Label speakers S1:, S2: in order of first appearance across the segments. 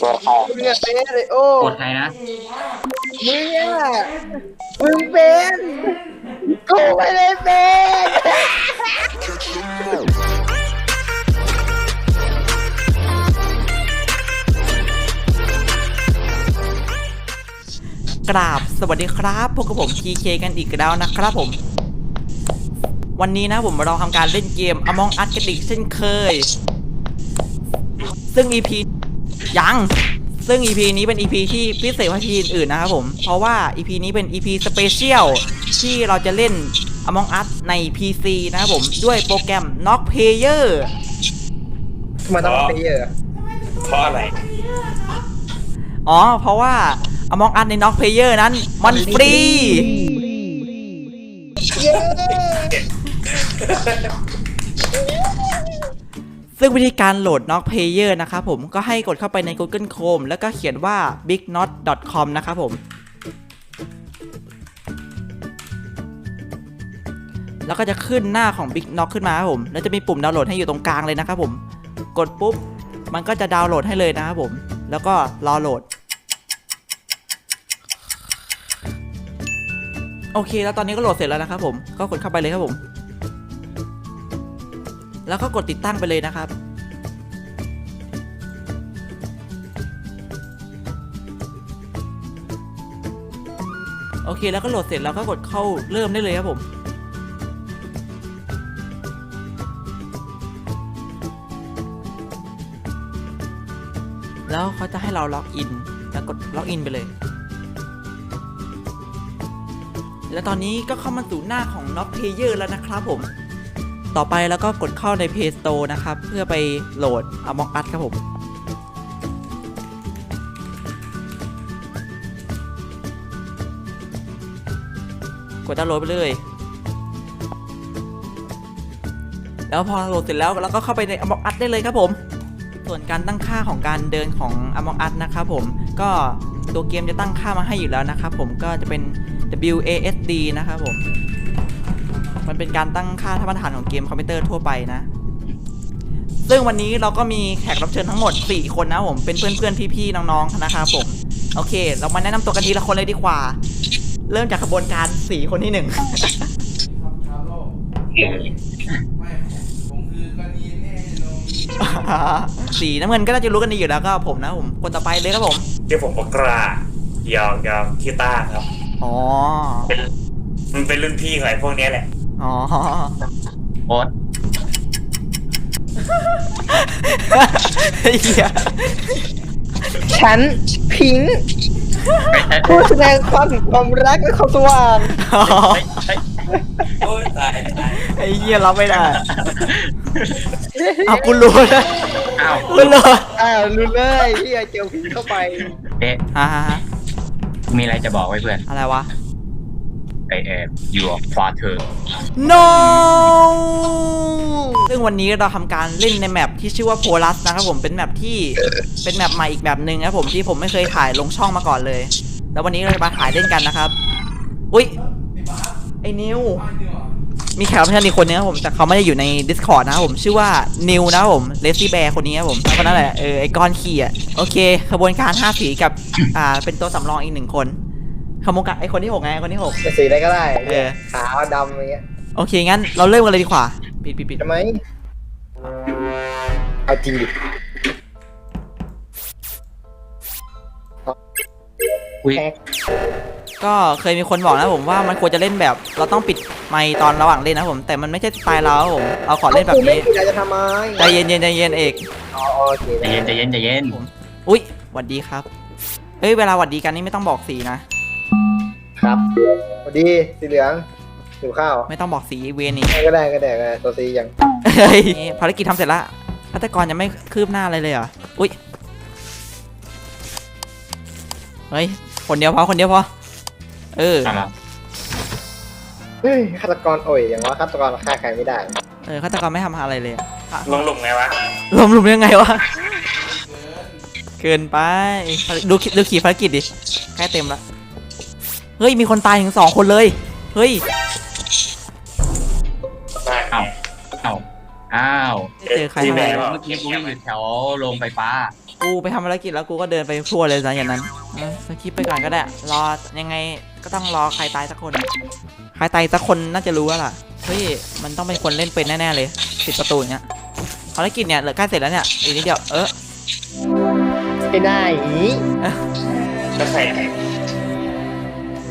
S1: ตัวใคร
S2: มึงอะเป็นเลยโอ้
S3: กดใครนะ
S2: มึงอะมึงเป็นกูไม่ได้เป็น
S4: กราบสวัสดีครับพบกับผม TK กันอีกแล้วนะครับผม วันนี้นะผมเราทำการเล่นเกม Among Us กันอีกเช่นเคย ซึ่ง EP ยัง ซึ่ง EP นี้เป็น EP ที่พิเศษกว่า EP อื่นๆนะครับผม เพราะว่า EP นี้เป็น EP สเปเชียลที่เราจะเล่น Among Us ใน PC นะครับผม ด้วยโปรแกรม Knock Player
S2: ทำไมต้องมาเป็นเยอะ
S1: เพราะอะไร
S4: อ๋อ เพราะว่า Among Us ใน Knock Player นั้น มันฟรี ซึ่งวิธีการโหลด Knock Player นะครับผมก็ให้กดเข้าไปใน Google Chrome แล้วก็เขียนว่า bignot.com นะครับผมแล้วก็จะขึ้นหน้าของ Big Knock ขึ้นมาครับผม แล้วจะมีปุ่มดาวน์โหลดให้อยู่ตรงกลางเลยนะครับผม กดปุ๊บ มันก็จะดาวน์โหลดให้เลยนะครับผม แล้วก็รอโหลด โอเค แล้วตอนนี้ก็โหลดเสร็จแล้วนะครับผม ก็กดเข้าไปเลยครับผม แล้วก็กดติดตั้งไปเลยนะครับโอเคแล้วก็โหลดเสร็จแล้วก็กดเข้าเริ่มได้เลยครับผม แล้วเขาจะให้เราล็อกอิน แล้วกดล็อกอินไปเลย แล้วตอนนี้ก็เข้ามาสู่หน้าของ Knock Player แล้วนะครับผม ต่อไปแล้วก็กดเข้าใน Play Store นะครับ เพื่อไปโหลด Among Us ครับผมกดดาวน์โหลดไปเลย แล้วพอโหลดเสร็จแล้วเราก็เข้าไปใน Among Us ได้เลยครับผม ส่วนการตั้งค่าของการเดินของ Among Us นะครับผม ก็ตัวเกมจะตั้งค่ามาให้อยู่แล้วนะครับผม ก็จะเป็น WASD นะครับผม มันเป็นการตั้งค่าธรรมฐานของเกมคอมพิวเตอร์ทั่วไปนะ ซึ่งวันนี้เราก็มีแขกรับเชิญทั้งหมด 4 คนนะผม เป็นเพื่อนๆ พี่ๆ น้องๆ นะครับผม โอเค เรามาแนะนำตัวกันทีละคนเลยดีกว่า เริ่มจากขบวนการ 4 คนที่หนึ่งสีน้ำเงินก็น่าจะรู้กันดีอยู่แล้วก็ผมนะผมคนต่อไปเลยครับผม
S1: เดี๋ยวผมบอกกรายองยองคิต้าครับ
S4: อ๋อ
S1: เป็นมันเป็นรุ่นพี่ของไอ้พวกเนี้ยแหละ
S4: อ๋อ
S3: โอ๊ต
S4: เหี้ย
S2: ฉันพิงค์ผู้แสดงความถึงความรักและความสว่าง
S4: อ๋อ
S3: เฮ้ย
S1: โอ้ยตายตาย
S4: ไอ้เหี้ยรับไม่ได้เอากูรู้นะ
S3: อ้าว
S4: กูรู้
S2: อ้าวรู้เลยที่เจอพิงค์เข้าไป
S3: เอ๊ะ
S4: ฮ่าฮ่าฮ่า
S3: มีอะไรจะบอกไว้เพื่อน
S4: อะไรวะ
S3: ไอแอบอยู่ฟาเธอ
S4: no ซึ่งวันนี้เราทำการเล่นในแมปที่ชื่อว่าโพลัสนะครับผมเป็นแมปที่เป็นแมปใหม่อีกแบบหนึ่งนะครับผมที่ผมไม่เคยถ่ายลงช่องมาก่อนเลย แล้ววันนี้เราจะมาถ่ายเล่นกันนะครับ อุ้ยไอ้นิวมีแขกรับเชิญอีกคนนึงครับผมแต่เขาไม่ได้อยู่ใน Discord นะครับผมชื่อว่านิวนะครับผมเลซี่แบร์คนนี้ครับผมคนนั้นแหละเออไอ้ก้อนขี้อะโอเคขบวนการห้าสีกับอ่าเป็นตัวสำรองอีกหนึ่งคน ขบวนการไอ้คนที่หกไงไอ้คนที่หก
S2: จะสีอะไรก็ได้
S4: เออ
S2: ขาวดำอะไรเงี้ย
S4: โอเค งั้นเราเริ่มกันเลยดีกว่า ปิดปิดปิด
S2: ทำไมเอาจริงดิ
S3: อุ้ย
S2: แฮก
S4: ก็เคยมีคนบอกนะผมว่ามันควรจะเล่นแบบ เราต้องปิดไมค์ตอนระหว่างเล่นนะผม แต่มันไม่ใช่สไตล์เราครับผม เราขอเล่นแบบ
S2: กูไม่
S4: นี้
S2: ผิดอะไรจะทำไม
S4: ใจเย็นเย็นใจเย็นเอก
S2: อ๋อโอเค
S3: ใจเย็นใจเย็นใจเย็น
S4: อุ้ยหวัดดีครับ เอ้ย เวลาหวัดดีกันนี่ไม่ต้องบอกสีนะ
S2: ครับสวัสดีสีเหลืองหิวข้าว
S4: ไม่ต้องบอกสีเวรนี่
S2: ก็ได้ก็ได้ก็ได้ตัวสียัง
S4: เฮ้ยภารกิจทำเสร็จละฆาตกรยังไม่คืบหน้าอะไรเลยเหรออุ้ยเฮ้ยคนเดียวพอคนเดียวพอเออ
S3: เอาละ
S2: เฮ้ยฆาตกรโอ้ยอย่างว่าฆาตกรฆ่าใครไม่ได้
S4: เออฆาตกรไม่ทำอะไรเลยอะ
S1: ลงหลุมไงวะ
S4: ลมลุมยังไงวะเกินไปดูคลิปดูขี่ภารกิจดิใกล้เต็มละ เฮ้ยมีคนตายถึงสองคนเลย เฮ้ย
S1: ได้
S3: เอาเอาอ้าว
S4: ไม่เจอใคร
S1: ที่
S4: เท่าไห
S1: แม่
S4: ร่
S1: บอก
S3: เมื่อกี้กูอยู่แถวโรงไฟฟ้า
S4: กูกูไปทำภารกิจแล้วกูก็เดินไปทั่วเลยนะอย่างนั้นเออสคิปไปก่อนก็ได้ รอยังไงก็ต้องรอใครตายสักคนอะใครตายสักคนน่าจะรู้แล้วล่ะ เฮ้ยมันต้องเป็นคนเล่นเป็นแน่ๆเลยปิดประตูอย่างเงี้ยภารกิจเนี่ยเหลือใกล้เสร็จแล้วเนี่ยอีกนิดเดียวเออ
S2: ไม่ได้อี
S1: ก็ใคร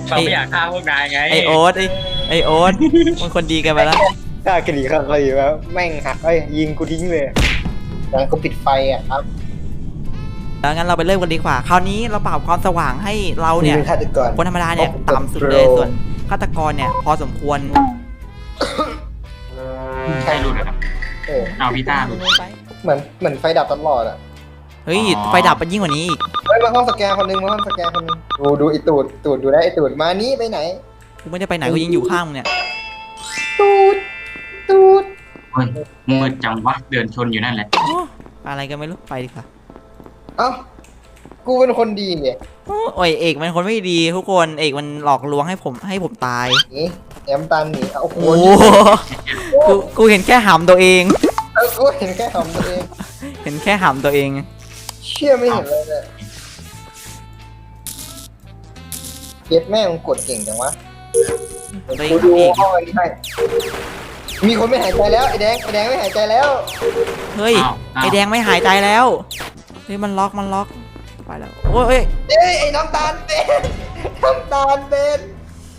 S3: เราไม่อยากฆ่าพวกนายไง
S4: ไอโอ๊ตไอไอโอ๊ตมันคนดีกันไปแล้ว
S2: ถ้ากระดิ่งข้างก็ดีว่าแม่งหักเอ้ยยิงกูทิ้งเลยแล้วก็ปิดไฟอะครับ
S4: แล้วงั้นเราไปเริ่มกันดีกว่า คราวนี้เราปรับความสว่างให้เราเนี่ย
S2: ป็ฆาตกร
S4: คนธรรมดาเนี่ย
S2: โอ้โห
S4: ต่ำสุดเลยส่วนฆาตกรเนี่ย พอสมควร
S3: ใช่รุ่นนะครับ
S2: เออ
S3: เอาพี่ต้า
S2: เหมือนเหมือนไฟดับตลอดอะ
S4: เฮ้ย
S3: อ๋อ
S4: ไฟดับมันยิ่งกว่านี้อีก
S2: เฮ้ยมาห้องสแกนคนหนึงมาห้องสแกนคนหนึงดูดูไอตูดตูดดูได้ไอตูดมานี่ไปไหน
S4: กูไม่ได้ไปไหนกูยังอยู่ข้างมึงเนี่ย
S2: ตูดตูด
S3: เฮ้ยมืดจังวะเดินชนอยู่นั่นแหละ
S4: โอ้อะไรกันไม่รู้ไปดีกว่า
S2: เอ้ากูเป็นคนดีเนี่ย
S4: โอ้ยเอกมันคนไม่ดีทุกคนเอกมันหลอกลวงให้ผมให้ผมตาย
S2: หนี่แอมตันหนีเอาโอ้โห
S4: โอ้กูกูเห็นแค่หำตัวเอง
S2: เออกูเห็นแค่หำตัวเอง
S4: เห็นแค่หำตัวเอง
S2: เชื่อไม่เห็นเลยเนี่ยเย็ดแม่งกดเก่งจังวะ
S4: ตัวเอง
S2: กูดู
S4: ทำเอง
S2: ห้องอันนี้ให้มีคนไม่หายใจแล้วไอ้แดงไอ้แดงไม่หายใจแล้ว
S4: เฮ้ย
S3: อ้าวอ้าว
S4: ไอแดงไม่หายใจแล้ว เฮ้ย มันล็อก มันล็อก ไปแล้ว โอ้ยเอ้ย
S2: เอ้ยไอ้น้ำตาลเป็นน้ำตาลเป็น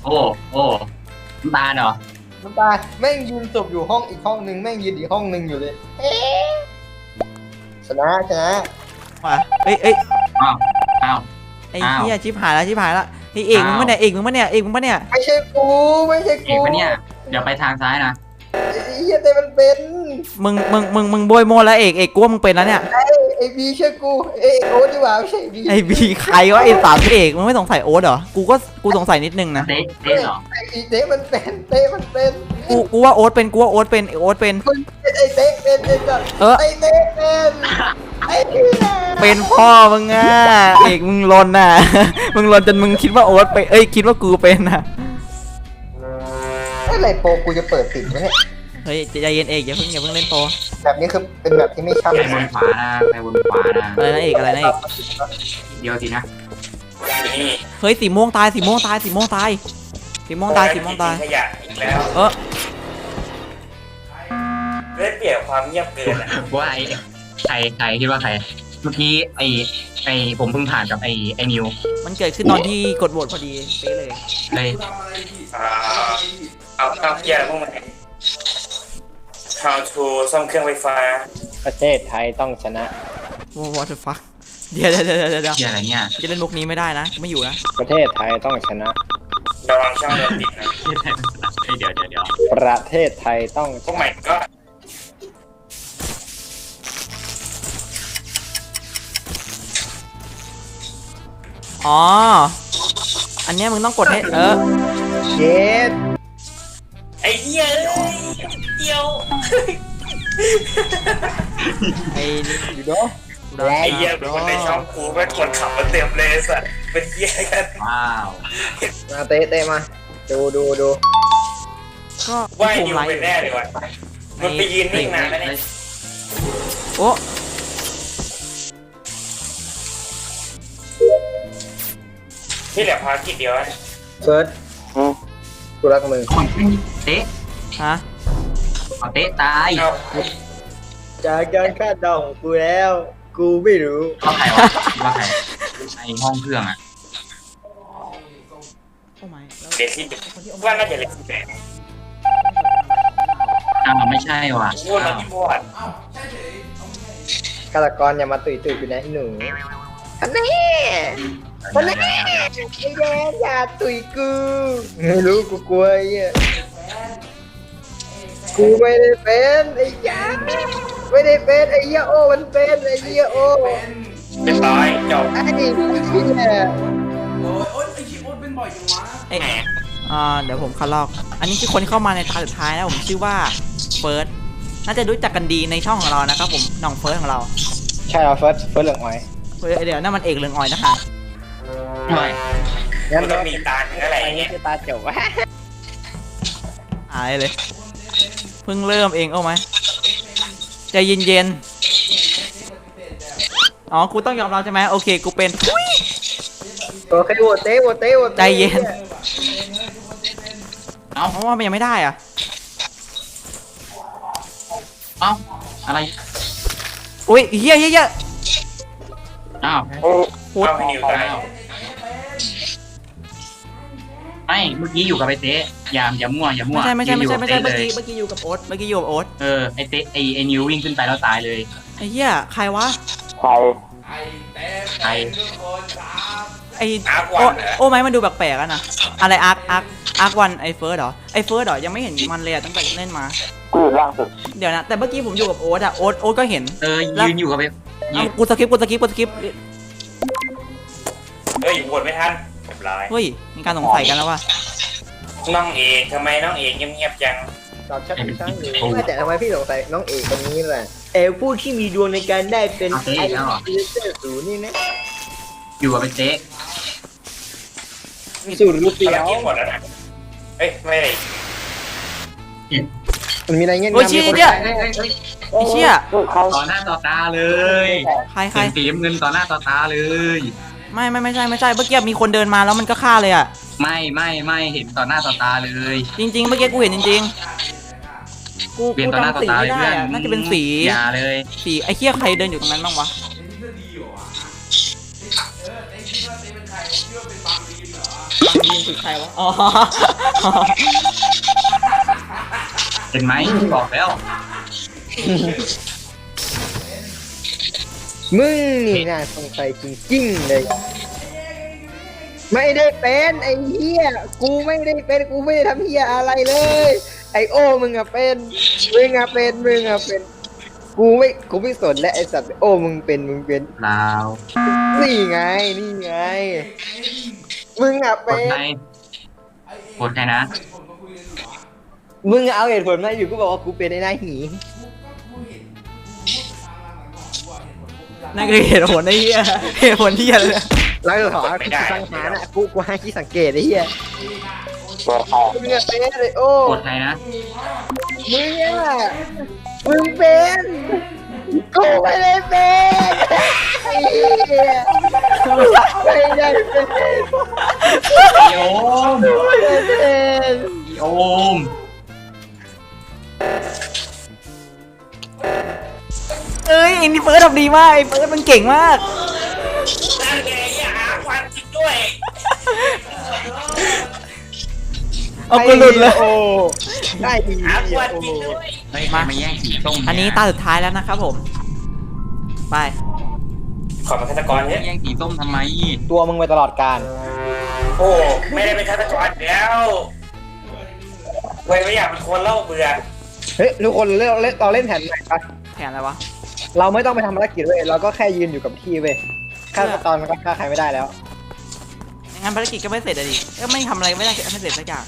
S3: โอ้ โอ้น้ำตาลเหรอ
S2: น้ำตาลแม่งยืนศพอยู่ห้องอีกห้องหนึ่งแม่งยืนอีกห้องหนึ่งอยู่เลยเอ๊ะชนะชนะ
S4: ว่ะเอ้ยเอ้ย
S3: อ้าวอ้าว
S4: ไอ้
S3: อ้าว
S4: เหี้ยชิบหายแล้วชิบหายแล้วไอ้เอกมึง
S3: อ้าว
S4: ปะเนี่ยเอกมึงปะเนี่ยเอกมึงปะเนี่ย
S2: ไม่ใช่กูไม่ใช่
S3: เอ
S2: กู
S3: กปะเนี่ย เดี๋ยวไปทางซ้ายนะ
S2: ไอ้เหี้ยแต่มันเป็น
S4: มึงมึงมึงมึงโบยโมแล้วเอกเอกกูว่ามึงเป็นแล้วเนี่ย
S2: ไอ้ ไอ้บีเชื่อกูไอ้โอ๊ตดีกว่าไม่ใช่บี
S4: ไอ้บีใครวะไอ้สามเอกมึงไม่สงสัยโอ๊ตเหรอ กูก็กูสงสัยนิดนึงนะ
S3: เต๊ะเต๊ะเหรอ
S2: ไอ้เต้มันเป็นเต้มันเป็น
S4: กูกูว่าโอ๊ตเป็นกูว่าโอ๊ตเป็นโอ๊ตเป็น
S2: มึงเป็นไอ้เต้เป็นไอ้สัส
S4: เออ
S2: ไอ้เต้เป็นไอ้เหี้ย
S4: เป็นพ่อมึงอะเอกมึงลนน่ะ มึงลนจนมึงคิดว่าโอ๊ตไปนเอ้ยคิดว่ากูเป็นน่ะ
S2: อะไรโปรกูจะเปิดติดไหมเนี่ย
S4: เฮ้ยใจเย็นเอกอย่าเพิ่งอย่าเพิ่งเล่นโปร
S2: แบบนี้คือเป็นแบบที่ไม่ช่ำ
S3: ไป
S2: เลย
S3: บนขวานะไปบนขวานะ
S4: อะไรนะเอกอะไรนะเอก
S3: เดียวสินะ
S1: นี่
S4: เฮ้ยสีม่วงตายสีม่วงตายสีม่วงตายสีม่วงตายสีม่วงตาย
S1: ขยะอีกแล้ว
S4: เออ
S1: ได้เปรียบความเงียบเกินอะ
S3: ว่าไอ้ใครใครคิดว่าใครเมื่อกี้ไอ้ไอ้ผมเพิ่งผ่านกับไอ้ไอ้นิว
S4: มันเกิดขึ้นตอนที่กดโหวตพอดีเป๊ะเลย
S3: เลย
S1: อ่าเอาเอาเกียร์พวกมัน How to ซ่อมเครื่องไฟฟ้า
S2: ประเทศไทยต้องชนะ
S4: ว what the fuck เดี๋ยวเดี๋ยวเดี๋ยวเดี๋ยวเดี๋ยว
S3: เหียอะไรเนี่ย
S4: จะเล่นมุกนี้ไม่ได้นะไม่อยู่นะ
S2: ประเทศไทยต้องชนะ
S1: ระวังช่องโดนติดนะ
S3: เฮ้ยเดี๋ยวเดี๋ยวเดี๋ยว
S2: ประเทศไทยต้อง
S1: พวกใหม่ก็
S4: อ๋อ อันเนี้ยมึงต้องกดให้เออ
S2: เย็ด
S1: ไอ้เหี้ยเอ้ยเดียว
S4: ไอ้นี่
S2: อยู่เนาะ
S1: ไอ้เหี้ยเป็นคนในช่องกูเป็นคนขับมาเต็มเลยสัตว์เป็นเหี้ยกัน
S3: ว้าว
S2: มาเตะเตะมา ดูดูดู
S4: ก็
S1: ว่าไอ้
S4: ถูก
S1: นิว
S4: ไลค์
S1: เป็นแน่เลยว่ะมันไปยืนนิ่งนานแล้วเนี่ย
S4: โอ้
S1: ที่เหลือภารกิจเดียวนะ
S2: เฟิร์ส กูรักมึง
S3: เต๊ะ
S4: ฮะ
S3: เอาเต๊ะตาย
S1: เอา
S2: จากการคาดเดาของกูแล้ว กูไม่รู้
S3: ว่าใครวะคิดว่าใครไอ้ห้องเครื่องอะ
S4: โอ้ไม่แล้ว
S1: เลซี่ว่าน่าจะเลซี่แบง
S3: อ้าวไม่ใช่ว่ะ
S1: พูดแล้ว
S3: อ้าว
S1: ที่บอด
S2: ฆาตกรอย่ามาตุยตุยอยู่นะไอ้หนูอันนี้
S3: เดี๋ย วเดี๋ยวเดี๋ยว
S2: ไอ้แดงอย่าตุยกูไม่รู้กูกลัวไอ้เหี้ยกูไม่ได้เป็นไอ้ยาไม่ได้เป็นไอ้เหี้ยโอมันเป็นไอ้เหี้ยโอ
S1: เรียบร้อยจบ
S2: ไอ้เหี้ย
S4: เอ้ยอ่าเดี๋ยวผมคัดลอก อันนี้คือคนที่เข้ามาในตาสุดท้ายนะผมชื่อว่าเฟิร์สน่าจะรู้จักกันดีในช่องของเรานะครับผมน้องเฟิร์สของเรา
S2: ใช่เหรอเฟิร์สเฟิร์สเหลืองอ้อย
S4: เฮ้ยเดี๋ยวนั่นมันเอกเรืองออยนะฮะ
S3: ด้วย
S2: งั้น
S1: มันต้องมีตาเนื้ออะไรอย่างเงี้ย
S2: คือตาเจ๋ววะ
S4: หายเลย เพิ่งเริ่มเองเอาไหมใจเย็นอ๋อ กูต้องยอมรับใช่ไหมโอเค กูเป็น
S2: โอเคโหวตเต้โหวตเต้โหวตต้
S4: ใจเย็น
S3: เอ้า
S4: เพราะว่ามันยังไม่ได้อะ
S3: เอ้า อะไร
S4: อุ้ยเฮียเฮียเฮีย
S3: อ้าว
S1: โอ้
S4: โหด
S1: เอาให้นิวตาย
S3: ไม่เมื่อกี้อยู่กับไอเต๊ะอย่าอย่ามั่วอย่ามั่ว
S4: ไม่ใช่ไม่ใช่ไม่ใช่ไม่ใช่
S3: ยื
S4: เมื่อน
S3: ยู่
S4: กี้เมื่อกี้อยู่กับโอ๊ตเมื่อกี้อยู่กับโอ๊ต
S3: เออไอเต๊ะไอไอนิววิ่งขึ้นไปแล้วตายเลย
S4: ไอ้เหี้ยใครวะ
S1: ใคร
S3: ใคร
S4: ไอ้
S1: อาร์ควั
S4: โอ้
S1: นเหรอ
S4: โอ้ไหมมันดูแปลกๆอะนะอะไรอาร์คอาร์คอาร์ควันไอ้เฟิร์สเหรอไอ้เฟิร์สเหรอยังไม่เห็นมันเลยอะตั้งแต่เล่นมา
S1: กูอยู่ล่างสุด
S4: เดี๋ยวนะแต่เมื่อกี้ผมอยู่กับโอ๊ตอะโอ๊ตโอ๊ตก็เห็น
S3: เออยืนอยู่กับไอ
S4: เอากูสกิปกูสกิปกูสกิป
S1: เฮ้ยโหวตไม่ทันเรียบร้อย
S4: เฮ้ย มีการสงสัยกันแล้วว่ะ
S1: น้องเอกทำไมน้องเอกเงียบๆจัง
S2: ตอบชัดช่างอยู่ไม่แต่ทำไมพี่สงสัยน้องเอกคนนี้แหละเออผู้ที่มีดวงในการได้เป็นไอ้เซอร์ศูนย์นี่นะ
S3: อยู่กับไอเต๊ะ
S2: สูตรรู้เสี
S1: ภาร
S2: ยว
S1: กิจหมดแล้วนะเอ้ยไม่ได้
S2: มันมีอะไรเงี้ย
S4: โอ้ยเชี่ยเชี่ยไอ้เชี่ย
S3: ต่อหน้าต่อตาเลย
S4: ใครใคร
S3: เห็นสีน้ำเงินต่อหน้าต่อตาเลย
S4: ไม่ไม่ไม่ใช่ไม่ใช่เมื่อกี้มีคนเดินมาแล้วมันก็ฆ่าเลยอะ
S3: ไม่ไม่ไม่เห็นต่อหน้าต่อตาเลย
S4: จริงๆเมื่อกี้กูเห็นจริงๆกู
S3: เปลี่ยน
S4: กู
S3: ต่อหน้า
S4: จำ
S3: ต่อ
S4: สี
S3: ตา
S4: ไม่
S3: เลย
S4: ได้
S3: เพื่อน
S4: อะน่าจะเป็นสี
S3: อย่าเลย
S4: สีไอ้เหี้ยใครเดินอยู่ตรงนั้นบ้างวะบางยีนคือใครวะอ๋อ
S3: เห็นไหมบอกแล้ว
S2: มึงนี่น่าสงสัยจริงๆเลย ไม่ได้เป็นไอ้เหี้ยกูไม่ได้เป็นกูไม่ได้ทำเหี้ยอะไรเลย ไอโอ้มึงอะเป็นมึงอะเป็นมึงอะเป็น กูไม่กูไม่สนและไอสัตว์โอ้มึงเป็นมึงเป็น
S3: เปล่า
S2: นี่ไงนี่ไง มึงอะ
S3: ก
S2: เป็
S3: ด
S2: น
S3: ใครกดใครนะ
S2: มึงเอาเหตุผลมาอยู่กูบอกว่ากูเป็นไอ้นายหี
S4: นั่นคือเหตุผลไอ้เหี้ยเหตุผลที่อะไรเนี่ย
S2: แล้วก็ขอที่สังหารอะกูกูให้ที่สังเกตไอ้เหี้ยมึงอะเป็นไอโอ้
S3: กดใครนะ
S2: มึงอะมึงเป็นกูไม่ได้เป็นไอ้เหี้ยไม่ได้เป็น
S3: โอม
S2: ไม่ได้เป็น
S3: โอม
S4: เอ้ยไอ้นี่เฟิร์สทำดีมากไอ้เฟิร์สมันเก่งมาก
S1: นั่นไงอย่าอาร์ควันจริงด้วย
S4: เอากูหลุดเลย
S2: โอ้ได้ดี
S1: อาร์ควัน
S2: โอ้
S1: จริงด้วย
S3: เฮ้ยใครมา แย่งสีส้ม
S4: อันนี้ตาสุดท้ายแล้วนะครับผม ไป
S1: ขอเป็นฆาตกรเนี่ย
S3: แย่งสีส้มทำไม
S2: ตัวมึงไปตลอดการ
S1: โอ้ไม่ได้เป็นฆาตกรแล้วเว้ยไม่อยากเป็นคนเล่าเบื่อ
S2: เฮ้ยทุกคนเล่นเล่นเราเล่นแผนใหม่ปะ
S4: แผนอะไรวะ
S2: เราไม่ต้องไปทำภารกิจเว้ยเราก็แค่ยืนอยู่กับที่เว้ยฆ่าตอนมันก็ฆ่าใครไม่ได้แล้ว
S4: งั้นภารกิจก็ไม่เสร็จอะดิก็ไม่ทำอะไรไม่ได้ไม่เสร็จสักอย่าง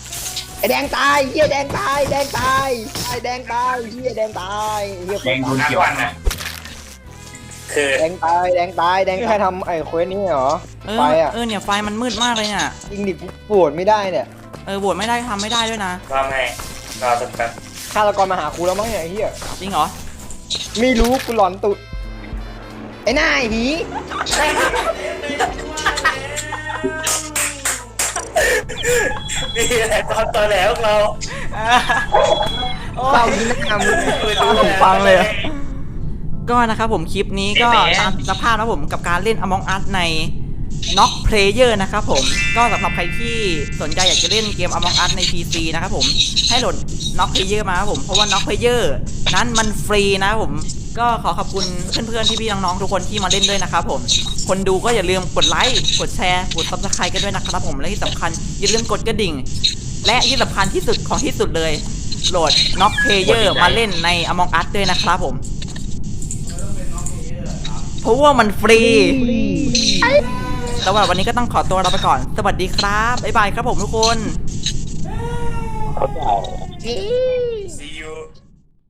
S2: ไอ้แดงตายเฮียแดงตายแดงตายไอ้แดงตายเฮียแดงตายเฮีย
S3: แดงโดน
S1: อาร์
S3: เกี่
S1: ค
S3: ยว
S1: วันน่ะคือ
S2: แดงตายแดงตายแดงใครทำไอ้เควสนี้เหรอ
S4: เออ
S2: ไฟอะ
S4: เออเนี่ยไฟมันมืดมากเลยเนี่ย
S2: ยิงดิกูปวดไม่ได้เนี่ย
S4: เออโหวตไม่ได้ทำไม่ได้ด้วยนะ
S1: รอไงรอสักแป๊บ
S2: ฆาตกรมาหากูแล้วมั้งเนี่ยไอ้เฮีย
S4: จริงเหรอ
S2: ไม่รู้กูหลอนตุดไอ้หน้าไอ้หี
S1: นี่แหละตอนตอนแล้วเรา
S2: เศร้าที่หน้ามึง
S4: ผมฟังเลยอะ ก็นะครับผมคลิปนี้ก็ตามสภาพนะผมกับการเล่น Among Us ใน Knock Player นะครับผมก็สำหรับใครที่สนใจอยากจะเล่นเกม Among Us ใน PC นะครับผมให้โหลด Knock Player มาครับผมเพราะว่า Knock Player นั้นมันฟรีนะครับผมก็ขอขอบคุณเพื่อนๆพี่ๆน้องๆทุกคนที่มาเล่นด้วยนะครับผมคนดูก็อย่าลืมกดไลค์กดแชร์กด Subscribe กันด้วยนะครับผมและที่สำคัญอย่าลืมกดกระดิ่ง และที่สำคัญที่สุดของที่สุดเลยโหลด Knock Player มาเล่นใน Among Us ด้วยนะครับผมเพราะว่ามันฟรี สำหรับวันนี้ก็ต้องขอตัวเราไปก่อน สวัสดีครับบ๊ายบายครับผมทุกคน
S1: เข้าใจ